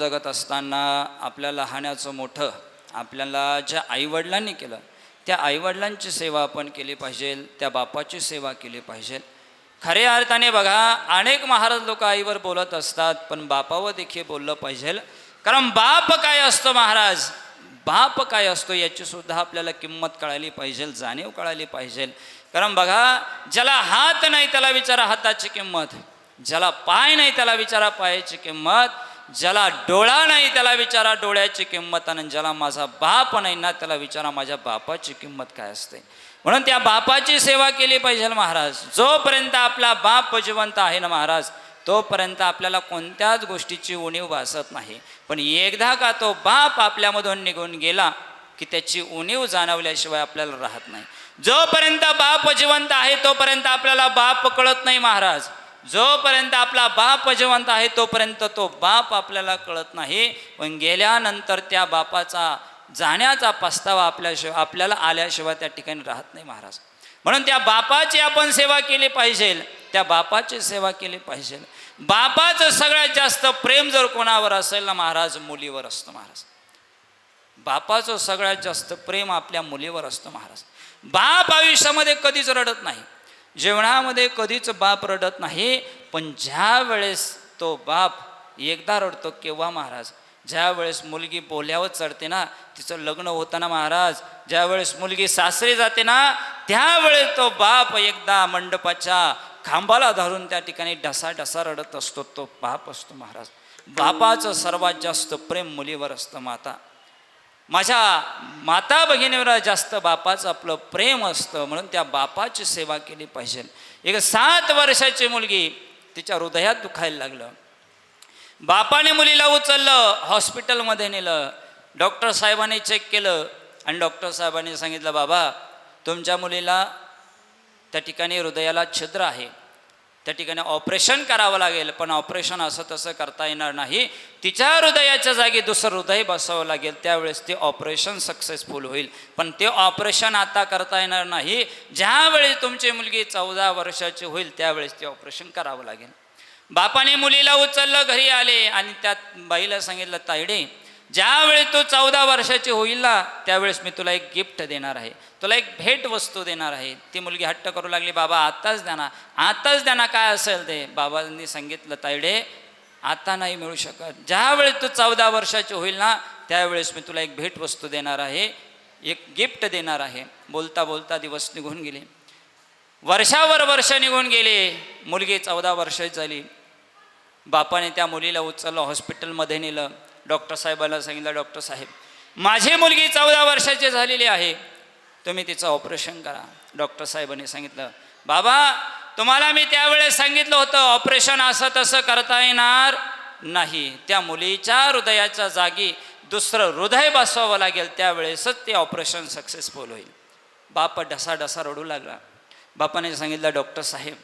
जगत असताना आपल्या लहानाचं मोठं आपल्याला ज्या आईवडिलांनी केलं त्या आईवडिलांची सेवा आपण केली पाहिजे त्या बापाची सेवा केली पाहिजे. खऱ्या अर्थाने बघा अनेक महाराज लोक आईवर बोलत असतात पण बापावर देखील बोललं पाहिजे. कारण बाप काय असतो महाराज? बाप काय असतो याची सुद्धा आपल्याला किंमत कळायली पाहिजे जाणीव कळायली पाहिजे. कारण बघा ज्याला हात नाही त्याला विचारा हाताची किंमत. ज्याला पाय नाही त्याला विचारा पायाची किंमत. ज्याला डोळा नाही त्याला विचारा डोळ्याची किंमत आणि ज्याला माझा बाप नाही ना त्याला विचारा माझ्या बापाची किंमत काय असते? म्हणून त्या बापाची सेवा केली पाहिजे महाराज. जोपर्यंत आपला बाप जिवंत आहे ना महाराज तोपर्यंत आपल्याला कोणत्याच गोष्टीची उणीव भासत नाही. पण एकदा का तो बाप आपल्यामधून निघून गेला की त्याची उणीव जाणवल्याशिवाय आपल्याला राहत नाही. जोपर्यंत बाप जिवंत आहे तोपर्यंत आपल्याला बाप कळत नाही महाराज. जोपर्यंत आपला बाप जिवंत आहे तोपर्यंत तो बाप आपल्याला कळत नाही. पण गेल्यानंतर त्या बापाचा जाण्याचा पस्तावा आपल्याशिवाय आपल्याला आल्याशिवाय त्या ठिकाणी राहत नाही महाराज. म्हणून त्या बापाची आपण सेवा केली पाहिजे. त्या बापाची सेवा केली पाहिजे. बापाचं सगळ्यात जास्त प्रेम जर कोणावर असेल ना महाराज मुलीवर असतं महाराज. बापाचं सगळ्यात जास्त प्रेम आपल्या मुलीवर असतं महाराज. बाप आयुष्यामध्ये कधीच रडत नाही. जेवणामध्ये कधीच बाप रडत नाही पण ज्या वेळेस तो बाप एकदा रडतो केव्हा महाराज? ज्या वेळेस मुलगी बोल्यावर चढते ना तिचं लग्न होताना महाराज ज्या वेळेस मुलगी सासरी जाते ना त्यावेळेस तो बाप एकदा मंडपाच्या खांबाला धरून त्या ठिकाणी ढसा ढसा रडत असतो तो बाप असतो महाराज. बापाचं सर्वात जास्त प्रेम मुलीवर असतं माता. माझ्या माता भगिनीवर जास्त बापाचं आपलं प्रेम असतं म्हणून त्या बापाची सेवा केली पाहिजे. एक सात वर्षाची मुलगी तिच्या हृदयात दुखायला लागलं. बापाने मुलीला उचललं हॉस्पिटलमध्ये नेलं. डॉक्टर साहेबांनी चेक केलं आणि डॉक्टर साहेबांनी सांगितलं बाबा तुमच्या मुलीला त्या ठिकाणी हृदयाला छिद्र आहे. त्या ठिकाणी ऑपरेशन करावं लागेल पण ऑपरेशन असं तसं करता येणार नाही. तिच्या हृदयाच्या जागी दुसरं हृदय बसावं लागेल त्यावेळेस ते ऑपरेशन सक्सेसफुल होईल. पण ते ऑपरेशन आता करता येणार नाही. ज्यावेळी तुमची मुलगी चौदा वर्षाची होईल त्यावेळेस ते ऑपरेशन करावं लागेल. बापाने मुलीला उचललं घरी आले आणि त्यात बाईला सांगितलं तायडे ज्यावेळी तू चौदा वर्षाची होईल ना त्यावेळेस मी तुला एक गिफ्ट देणार आहे. तुला एक भेट वस्तू देणार आहे. ती मुलगी हट्ट करू लागली बाबा आताच द्या ना. आताच द्या ना काय असेल ते? बाबांनी सांगितलं तायडे आता नाही मिळू शकत. ज्यावेळेस तू चौदा वर्षाची होईल ना त्यावेळेस मी तुला एक भेट वस्तू देणार आहे. एक गिफ्ट देणार आहे. बोलता बोलता दिवस निघून गेले. वर्षावर वर्ष निघून गेले. मुलगी चौदा वर्ष झाली. बापाने त्या मुलीला उचललं हॉस्पिटलमध्ये नेलं. डॉक्टर साहेबांना सांगितलं डॉक्टर साहेब माझी मुलगी चौदा वर्षाची झालेली आहे. तुम्ही तिचं ऑपरेशन करा. डॉक्टर साहेबांनी सांगितलं बाबा तुम्हाला मी त्यावेळेस सांगितलं होतं ऑपरेशन असं तसं करता येणार नाही. त्या मुलीच्या हृदयाच्या जागी दुसरं हृदय बसवावं लागेल त्यावेळेसच ते ऑपरेशन सक्सेसफुल होईल. बाप ढसा ढसा रडू लागला. बापाने सांगितलं डॉक्टर साहेब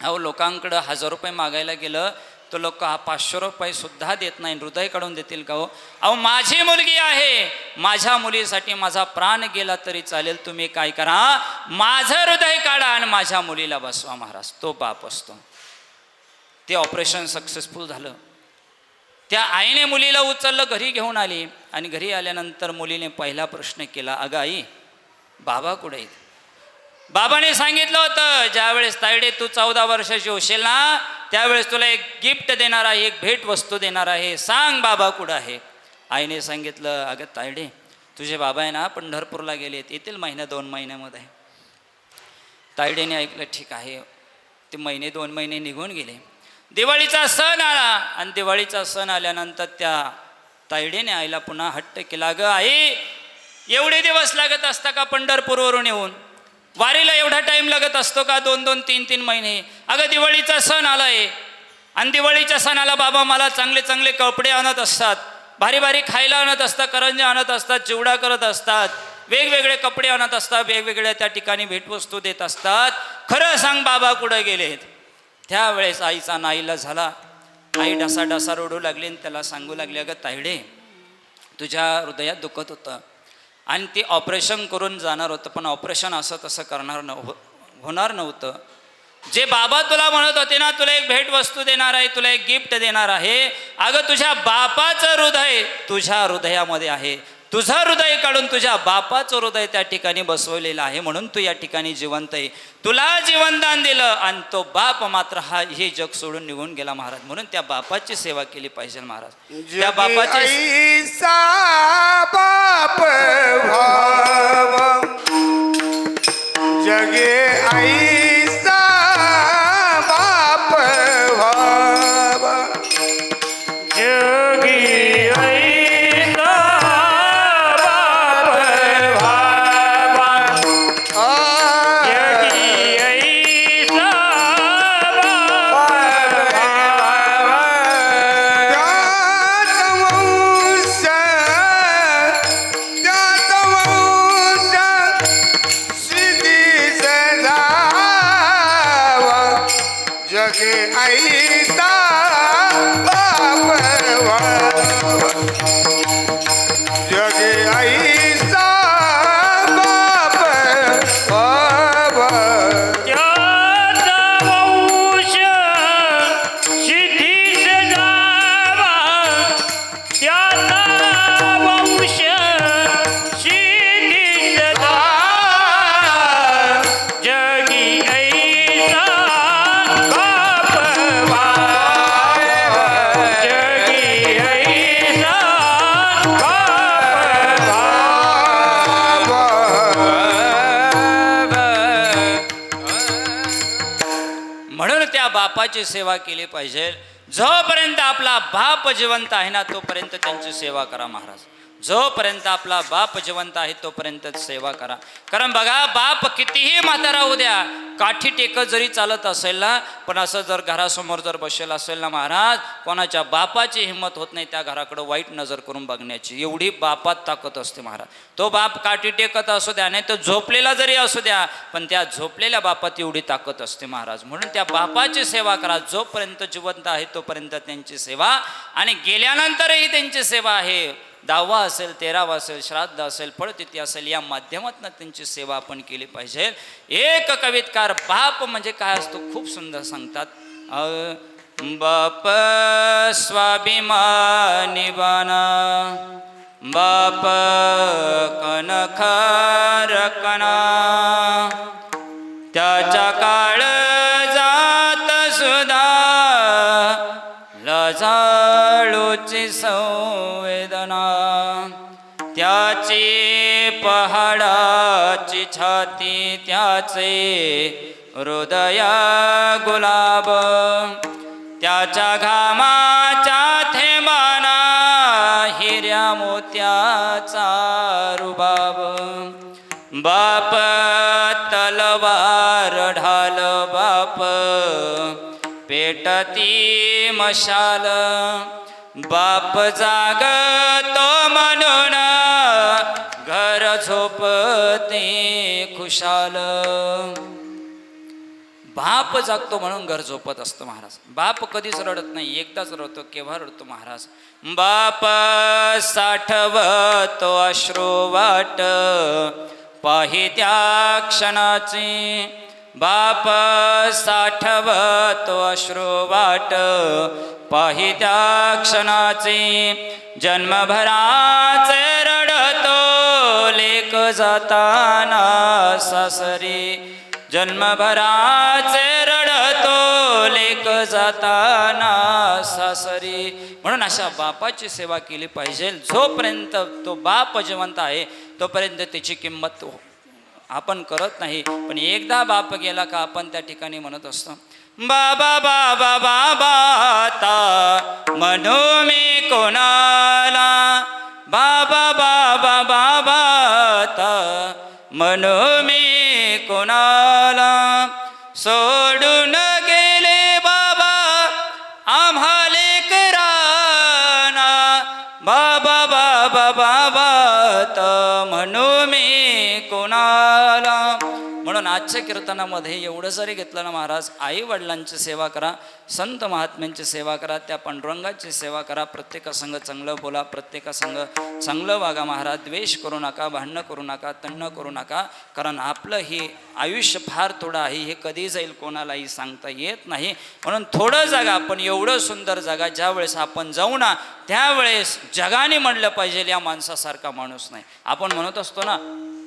अहो लोकांकडं हजार रुपये मागायला गेलं तो लोक हा पाचशे रुपये सुद्धा देत नाही हृदय काढून देतील का हो? अहो माझी मुलगी आहे. माझ्या मुलीसाठी माझा प्राण गेला तरी चालेल. तुम्ही काय करा? माझं हृदय काढा आणि माझ्या मुलीला बसवा महाराज. तो बाप असतो. ते ऑपरेशन सक्सेसफुल झालं. त्या आईने मुलीला उचललं घरी घेऊन आली. आणि घरी आल्यानंतर मुलीने पहिला प्रश्न केला अगं आई बाबा कुठे आहेत? बाबाने सांगितलं होतं ज्यावेळेस तायडे तू चौदा वर्षाची होशील ना त्यावेळेस तुला एक गिफ्ट देणार आहे एक भेट वस्तू देणार आहे. सांग बाबा कुठं आहे. आईने सांगितलं अगं तायडे तुझे बाबा आहे ना पंढरपूरला गेलेत येतील महिन्या दोन महिन्यामध्ये. तायडेने ऐकलं ठीक आहे. ते महिने दोन महिने निघून गेले. दिवाळीचा सण आला आणि दिवाळीचा सण आल्यानंतर त्या तायडेने आईला पुन्हा हट्ट केला गं आई एवढे दिवस लागत असता का पंढरपूरवरून येऊन? वारीला एवढा टाईम लागत असतो का? दोन दोन तीन तीन महिने. अगं दिवाळीचा सण आला आहे आणि दिवाळीच्या सणाला बाबा मला चांगले चांगले कपडे आणत असतात. भारी भारी खायला आणत असतात करंजा आणत असतात चिवडा करत असतात. वेगवेगळे कपडे आणत असतात वेगवेगळ्या त्या ठिकाणी भेटवस्तू देत असतात. खरं सांग बाबा कुठं गेलेत? त्यावेळेस आईचा नाईला झाला. आई डसा डसा रडू लागली आणि त्याला सांगू लागली अगं तायडे तुझ्या हृदयात दुखत होतं. आणि ते ऑपरेशन करून जाणार होतं पण ऑपरेशन असं तसं करणार नव हो- होणार नव्हतं. जे बाबा तुला म्हणत होते ना तुला एक भेटवस्तू देणार आहे तुला एक गिफ्ट देणार आहे अगं तुझ्या बापाचं हृदय तुझ्या हृदयामध्ये आहे. तुझं हृदय काढून तुझ्या बापाचं हृदय त्या ठिकाणी बसवलेलं आहे म्हणून तू या ठिकाणी जिवंत आहे. तुला जीवनदान दिलं आणि तो बाप मात्र हा हे जग सोडून निघून गेला महाराज. म्हणून त्या बापाची सेवा केली पाहिजे महाराज. त्या बापाची बाप भाव जगे ऐसा जगे बापाची सेवा केली पाहिजे. जोपर्यंत आपला बाप जिवंत आहे ना तोपर्यंत त्यांची सेवा करा महाराज. जोपर्यंत आपला बाप जिवंत आहे तोपर्यंत सेवा करा. कारण बघा बाप कितीही म्हातारा होऊ द्या काठी टेकत जरी चालत असेल ना पण असं जर घरासमोर जर बसेल असेल ना महाराज कोणाच्या बापाची हिंमत होत नाही त्या घराकडं वाईट नजर करून बघण्याची. एवढी बापात ताकद असते महाराज. तो बाप काठी टेकत असू द्या नाही तर झोपलेला जरी असू द्या पण त्या झोपलेल्या बापात एवढी ताकद असते महाराज. म्हणून त्या बापाची सेवा करा. जोपर्यंत जिवंत आहे तोपर्यंत त्यांची सेवा आणि गेल्यानंतरही त्यांची सेवा आहे. दहावा असेल तेरावा असेल श्राद्ध असेल फळतिथी असेल या माध्यमातून त्यांची सेवा आपण केली पाहिजे. एक कवितकार बाप म्हणजे काय असतो? खूप सुंदर सांगतात. बाप स्वाभिमानी बाना बाप कनखार कणा त्याच्या त्याचे पहाडाची छाती त्याचे हृदया गुलाब. त्याच्या घामाच्या थेंबाना हिऱ्या मोत्याचा रुबाब. बाप तलवार ढाल बाप पेटती मशाल. बाप जागतो म्हणून झोपते खुशाल. बाप जागतो म्हणून घर झोपत असतो महाराज. बाप कधीच रडत नाही एकदाच रडतो केव्हा रडतो महाराज? बाप साठवतो अश्रू वाट पाहि त्या क्षणाची. बाप साठवतो अश्रू वाट पाहि त्या क्षणाची. जन्मभराचे रडत लेक जाताना सासरी जन्मभराचे रडतो लेक जाताना सासरी. म्हणून अशा बापाची सेवा केली पाहिजे. जोपर्यंत तो बाप जिवंत आहे तोपर्यंत त्याची किंमत आपण करत नाही. पण एकदा बाप गेला का आपण त्या ठिकाणी म्हणत असतो बाबा बाबा बाबा आता म्हणू मी कोणाला? बाबा बाबा बाबा ता म्हणू मी कोणाला सोडू म्हणून आजच्या कीर्तनामध्ये एवढं जरी घेतलं ना महाराज आई वडिलांची सेवा करा संत महात्म्यांची सेवा करा त्या पांडुरंगाची सेवा करा प्रत्येकासंग चांगलं बोला प्रत्येकासंग चांगलं वागा महाराज द्वेष करू नका भांडणं करू नका तण्ण करू नका कारण आपलं ही आयुष्य फार थोडं आहे हे कधी जाईल कोणालाही सांगता येत नाही. म्हणून थोडं जागा आपण एवढं सुंदर जागा ज्यावेळेस आपण जाऊ ना त्यावेळेस जगाने म्हणलं पाहिजे या माणसासारखा माणूस नाही. आपण म्हणत असतो ना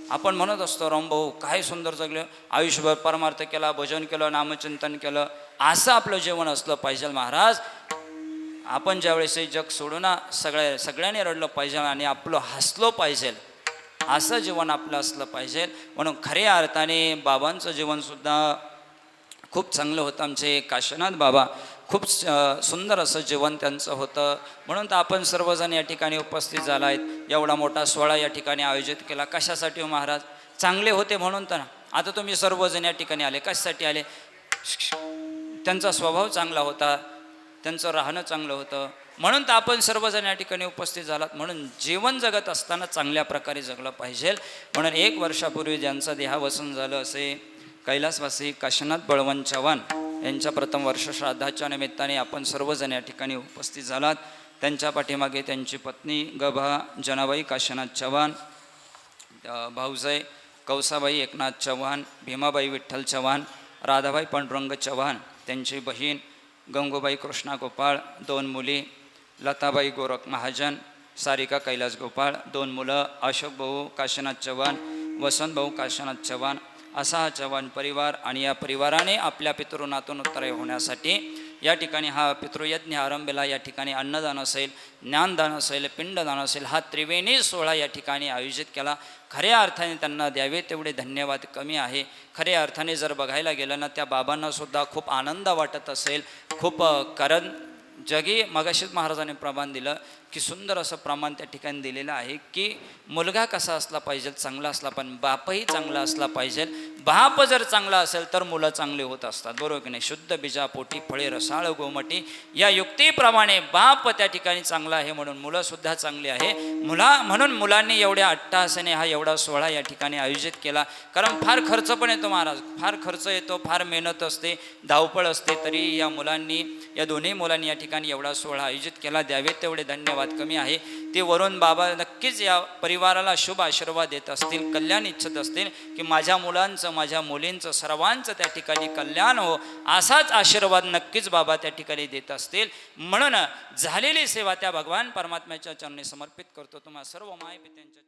आपण म्हणत असतो भाऊ काय सुंदर जगलं. आयुष्यभर परमार्थ केला भजन केलं नामचिंतन केलं. असं आपलं जीवन असलं पाहिजे महाराज. आपण ज्यावेळेस हे जग सोडू ना सगळ्या सगळ्यांनी रडलं पाहिजे आणि आपलं हसलो पाहिजे. असं जीवन आपलं असलं पाहिजे. म्हणून खऱ्या अर्थाने बाबांचं जीवनसुद्धा खूप चांगलं होतं आमचे काशीनाथ बाबा. खूप सुंदर असं जीवन त्यांचं होतं. म्हणून तर आपण सर्वजण या ठिकाणी उपस्थित झाला आहेत एवढा मोठा सोहळा या ठिकाणी आयोजित केला. कशासाठी हो महाराज? चांगले होते म्हणून तर ना. आता तुम्ही सर्वजण या ठिकाणी आले. कशासाठी आले? त्यांचा स्वभाव चांगला होता. त्यांचं राहणं चांगलं होतं. म्हणून तर आपण सर्वजण या ठिकाणी उपस्थित झालात. म्हणून जीवन जगत असताना चांगल्या प्रकारे जगलं पाहिजे. म्हणून एक वर्षापूर्वी ज्यांचं देहावसन झालं असे कैलासवासी काशीनाथ बळवंत चव्हाण यांच्या प्रथम वर्ष श्राद्धाच्या निमित्ताने आपण सर्वजण या ठिकाणी उपस्थित झालात. त्यांच्या पाठीमागे त्यांची पत्नी गभा जनाबाई काशीनाथ चव्हाण भाऊजय कौसाबाई एकनाथ चव्हाण भीमाबाई विठ्ठल चव्हाण राधाबाई पांडुरंग चव्हाण त्यांची बहीण गंगूबाई कृष्णा गोपाळ दोन मुली लताबाई गोरख महाजन सारिका कैलास गोपाळ दोन मुलं अशोक भाऊ काशीनाथ चव्हाण वसंत भाऊ काशीनाथ चव्हाण असा हा चव्हाण परिवार आणि या परिवाराने आपल्या पितृनातून उत्तरे होण्यासाठी या ठिकाणी हा पितृयज्ञ आरंभला या ठिकाणी अन्नदान असेल ज्ञानदान असेल पिंडदान असेल हा त्रिवेणी सोहळा या ठिकाणी आयोजित केला. खऱ्या अर्थाने त्यांना द्यावे तेवढे धन्यवाद कमी आहे. खऱ्या अर्थाने जर बघायला गेलं ना त्या बाबांनासुद्धा खूप आनंद वाटत असेल. खूप कारण जगी मगाशीच महाराजांनी प्रमाण दिलं. की सुंदर असं प्रमाण त्या ठिकाणी दिलेलं आहे की मुलगा कसा असला पाहिजे चांगला असला पण बापही चांगला असला पाहिजे. बाप जर चांगला असेल तर मुलं चांगले होत असतात. बरोबर की नाही? शुद्ध बीजापोटी फळे रसाळ गोमटी या युक्तीप्रमाणे बाप त्या ठिकाणी चांगला आहे म्हणून मुलं सुद्धा चांगली आहे. मुला म्हणून मुलांनी एवढ्या अट्टाहासाने हा एवढा सोहळा या ठिकाणी आयोजित केला. कारण फार खर्च पण येतो महाराज. फार खर्च येतो फार मेहनत असते धावपळ असते. तरी या मुलांनी या दोन्ही मुलांनी या ठिकाणी एवढा सोहळा आयोजित केला. द्यावे तेवढे धन्यवाद. कमी आहे. ते वरून बाबा नक्कीच या परिवाराला शुभ आशीर्वाद देत असतील कल्याण इच्छित असतील की माझ्या मुलांचं माझ्या मुलींचं सर्वांचं त्या ठिकाणी कल्याण हो असाच आशीर्वाद नक्कीच बाबा त्या ठिकाणी देत असतील. म्हणून झालेली सेवा त्या भगवान परमात्म्याच्या चरणी समर्पित करतो. तुम्हाला सर्व माय पित्यांच्या